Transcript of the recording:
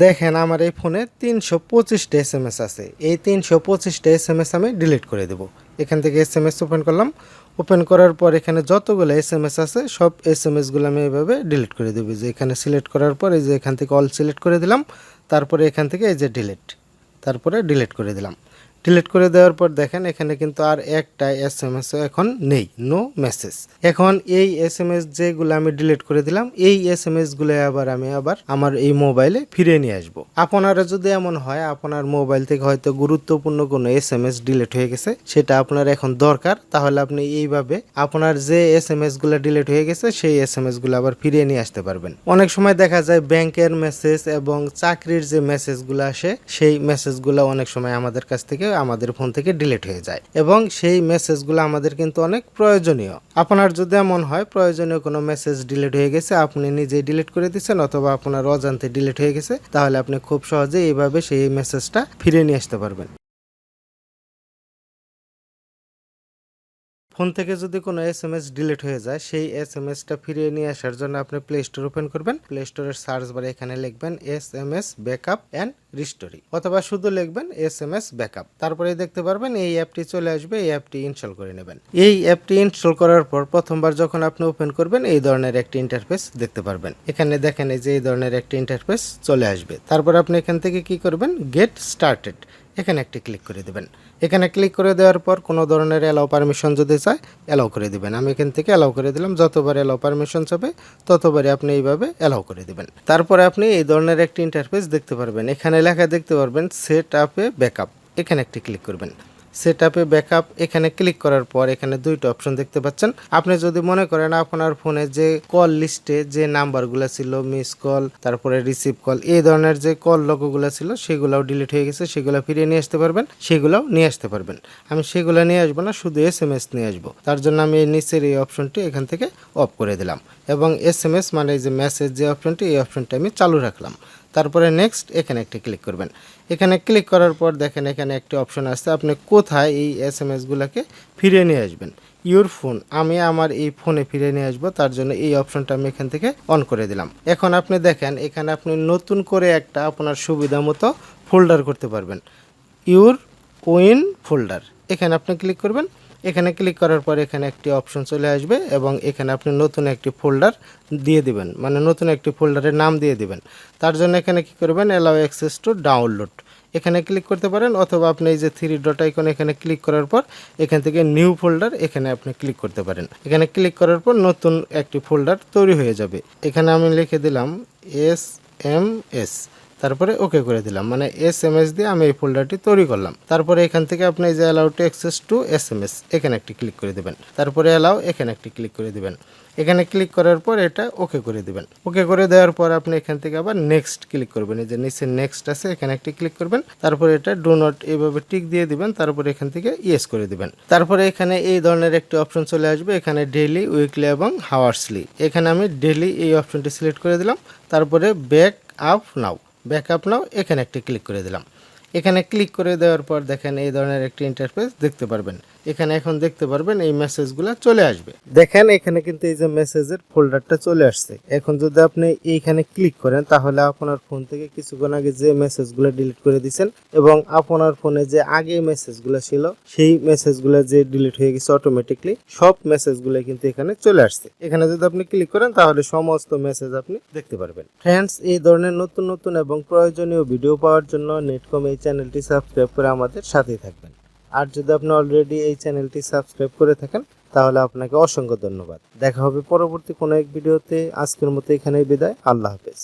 দেখেন আমার এই ফোনে তিনশো পঁচিশটা এস এম এস আছে। এই তিনশো পঁচিশটা এস এম এস আমি ডিলিট করে দেবো। এখান থেকে এস এম এস ওপেন করলাম। ওপেন করার পর এখানে যতগুলো এস এম এস আছে, সব এস এম এসগুলো আমি এইভাবে ডিলিট করে দেবো। যে এখানে সিলেক্ট করার পর এই যে এখান থেকে অল সিলেক্ট করে দিলাম। তারপরে এখান থেকে এই যে ডিলিট তারপরে ডিলিট করে দিলাম। ডিলিট করে দেওয়ার পর দেখেন এখানে কিন্তু আর একটা এস এম এস এখন নেই নো মেসেজ এখন এই এস এম এস যেগুলো আমি ডিলিট করে দিলাম, এই এস এম এসগুলো আবার আমি আবার আমার এই মোবাইলে ফিরে নিয়ে আসব। আপনারা যদি এমন হয়, আপনার মোবাইল থেকে হয়তো গুরুত্বপূর্ণ কোনো এস এম এস ডিলিট হয়ে গেছে, সেটা আপনার এখন দরকার। তাহলে আপনি এইভাবে আপনার যে এস এম এসগুলো ডিলিট হয়ে গেছে, সেই এস এম এসগুলো আবার ফিরিয়ে নিয়ে আসতে পারবেন। অনেক সময় দেখা যায় ব্যাংকের মেসেজ এবং চাকরির যে মেসেজগুলো আসে, সেই মেসেজগুলো অনেক সময় আমাদের কাছ থেকে আমাদের ফোন থেকে ডিলিট হয়ে যায়। এবং সেই মেসেজগুলো আমাদের কিন্তু অনেক প্রয়োজনীয়। আপনার যদি এমন হয়, প্রয়োজনীয় কোনো মেসেজ ডিলিট হয়ে গেছে, আপনি নিজেই ডিলিট করে দিচ্ছেন অথবা আপনার অজান্তে ডিলিট হয়ে গেছে, তাহলে আপনি খুব সহজে এইভাবে সেই মেসেজটা ফিরে নিয়ে আসতে পারবেন। ফোন থেকে যদি কোনো এস এম এস ডিলিট হয়ে যায়, সেই এস এম এসটা ফিরিয়ে নিয়ে আসার জন্য আপনি প্লে স্টোর ওপেন করবেন। প্লে স্টোরের সার্চ বারে এখানে লিখবেন S M S backup and restore অথবা শুধু লিখবেন এস এম এস ব্যাকআপ তারপরে দেখতে পারবেন এই অ্যাপটি চলে আসবে, এই অ্যাপটি ইনস্টল করে নেবেন। এই অ্যাপটি ইনস্টল করার পর প্রথমবার যখন আপনি ওপেন করবেন, এই ধরনের একটি ইন্টারফেস দেখতে পারবেন। এখানে দেখেন এই যে এই ধরনের একটি ইন্টারফেস চলে আসবে। তারপর আপনি এখান থেকে কি করবেন? গেট স্টার্টেড এখানে একটি ক্লিক করে দেবেন। এখানে ক্লিক করে দেওয়ার পর কোনো ধরনের অ্যালাউ পারমিশন যদি চায় অ্যালাউ করে দিবেন। আমি এখান থেকে অ্যালাউ করে দিলাম, যতবার অ্যালাউ পারমিশন চাবে ততবারই আপনি এইভাবে অ্যালাউ করে দিবেন। তারপরে আপনি এই ধরনের একটি ইন্টারফেস দেখতে পারবেন। এখানে লেখা দেখতে পারবেন সেট আপে ব্যাকআপ এখানে একটি ক্লিক করবেন। সেট আপে ব্যাকআপ এখানে ক্লিক করার পর এখানে দুইটা অপশন দেখতে পাচ্ছেন। আপনি যদি মনে করেন আপনার ফোনে যে কল লিস্টে যে নাম্বারগুলো ছিল মিস কল তারপরে রিসিভ কল এই ধরনের যে কল লগোগুলো ছিল, সেগুলোও ডিলিট হয়ে গেছে, সেগুলো ফিরিয়ে নিয়ে আসতে পারবেন, সেগুলোও নিয়ে আসতে পারবেন। আমি সেগুলো নিয়ে আসব না, শুধু এস এম এস নিয়ে আসব। তার জন্য আমি এই নিচের এই অপশনটি এখান থেকে অফ করে দিলাম। এবং এস এম এস মানে যে মেসেজ যে অপশনটি এই অপশনটি আমি চালু রাখলাম। তারপরে নেক্সট এখানে একটি ক্লিক করবেন। এখানে ক্লিক করার পর দেখেন এখানে একটি অপশন আসছে। আপনি কোথায় এই এস এম এসগুলোকে ফিরিয়ে নিয়ে আসবেন? ইউর ফোন আমি আমার এই ফোনে ফিরে নিয়ে আসব, তার জন্য এই অপশনটা আমি এখান থেকে অন করে দিলাম। এখন আপনি দেখেন, এখানে আপনি নতুন করে একটা আপনার সুবিধা মতো ফোল্ডার করতে পারবেন। ইউর উইন ফোল্ডার এখানে আপনি ক্লিক করবেন। এখানে ক্লিক করার পর এখানে একটি অপশন চলে আসবে এবং এখানে আপনি নতুন একটি ফোল্ডার দিয়ে দিবেন। মানে নতুন একটি ফোল্ডারের নাম দিয়ে দিবেন। তার জন্য এখানে কি করবেন? অ্যালাউ অ্যাক্সেস টু ডাউনলোড এখানে ক্লিক করতে পারেন অথবা আপনি এই যে থ্রি ডট আইকন এখানে ক্লিক করার পর এখান থেকে নিউ ফোল্ডার এখানে আপনি ক্লিক করতে পারেন। এখানে ক্লিক করার পর নতুন একটি ফোল্ডার তৈরি হয়ে যাবে। এখানে আমি লিখে দিলাম এস এম এস তারপরে ওকে করে দিলাম। মানে এস এম এস দিয়ে আমি এই ফোল্ডারটি তৈরি করলাম। তারপরে এখান থেকে আপনি যে allow to access to S M S এখানে একটি ক্লিক করে দেবেন। তারপরে অ্যালাউ এখানে একটি ক্লিক করে দেবেন। এখানে ক্লিক করার পর এটা ওকে করে দিবেন। ওকে করে দেওয়ার পর আপনি এখান থেকে আবার নেক্সট ক্লিক করবেন। এই যে নিচে নেক্সট আছে, এখানে একটি ক্লিক করবেন। তারপরে এটা ডো নট এইভাবে টিক দিয়ে দিবেন। তারপরে এখান থেকে ইয়েস করে দিবেন। তারপরে এখানে এই ধরনের একটি অপশন চলে আসবে, এখানে ডেইলি উইকলি এবং হাওয়ার্সলি এখানে আমি ডেইলি এই অপশনটি সিলেক্ট করে দিলাম। তারপরে ব্যাক আপ নাও ব্যাকআপ নাও, এখানে একটি ক্লিক করে দিলাম। এখানে ক্লিক করে দেওয়ার পর দেখেন এই ধরনের একটি ইন্টারফেস দেখতে পারবেন। এখানে এখন দেখতে পারবেন এই মেসেজগুলো চলে আসবে। দেখেন এখানে কিন্তু এই যে মেসেজের ফোল্ডারটা চলে আসছে। এখন যদি আপনি এইখানে ক্লিক করেন, তাহলে আপনার ফোন থেকে কিছুক্ষণ আগে যে মেসেজগুলো ডিলিট করে দিয়েছেন এবং আপনার ফোনে যে আগে মেসেজগুলো ছিল, সেই মেসেজগুলো যে ডিলিট হয়ে গেছে অটোমেটিকলি সব মেসেজগুলো কিন্তু এখানে চলে আসছে। এখানে যদি আপনি ক্লিক করেন, তাহলে সমস্ত মেসেজ আপনি দেখতে পারবেন। ফ্রেন্ডস এই ধরনের নতুন নতুন এবং প্রয়োজনীয় ভিডিও পাওয়ার জন্য নেটকম এই চ্যানেলটি সাবস্ক্রাইব করে আমাদের সাথেই থাকবেন। আর যদি আপনি অলরেডি এই চ্যানেলটি সাবস্ক্রাইব করে থাকেন, তাহলে আপনাকে অসংখ্য ধন্যবাদ। দেখা হবে পরবর্তী কোনো এক ভিডিওতে আজকের মতো এখানেই বিদায়। আল্লাহ হাফেজ।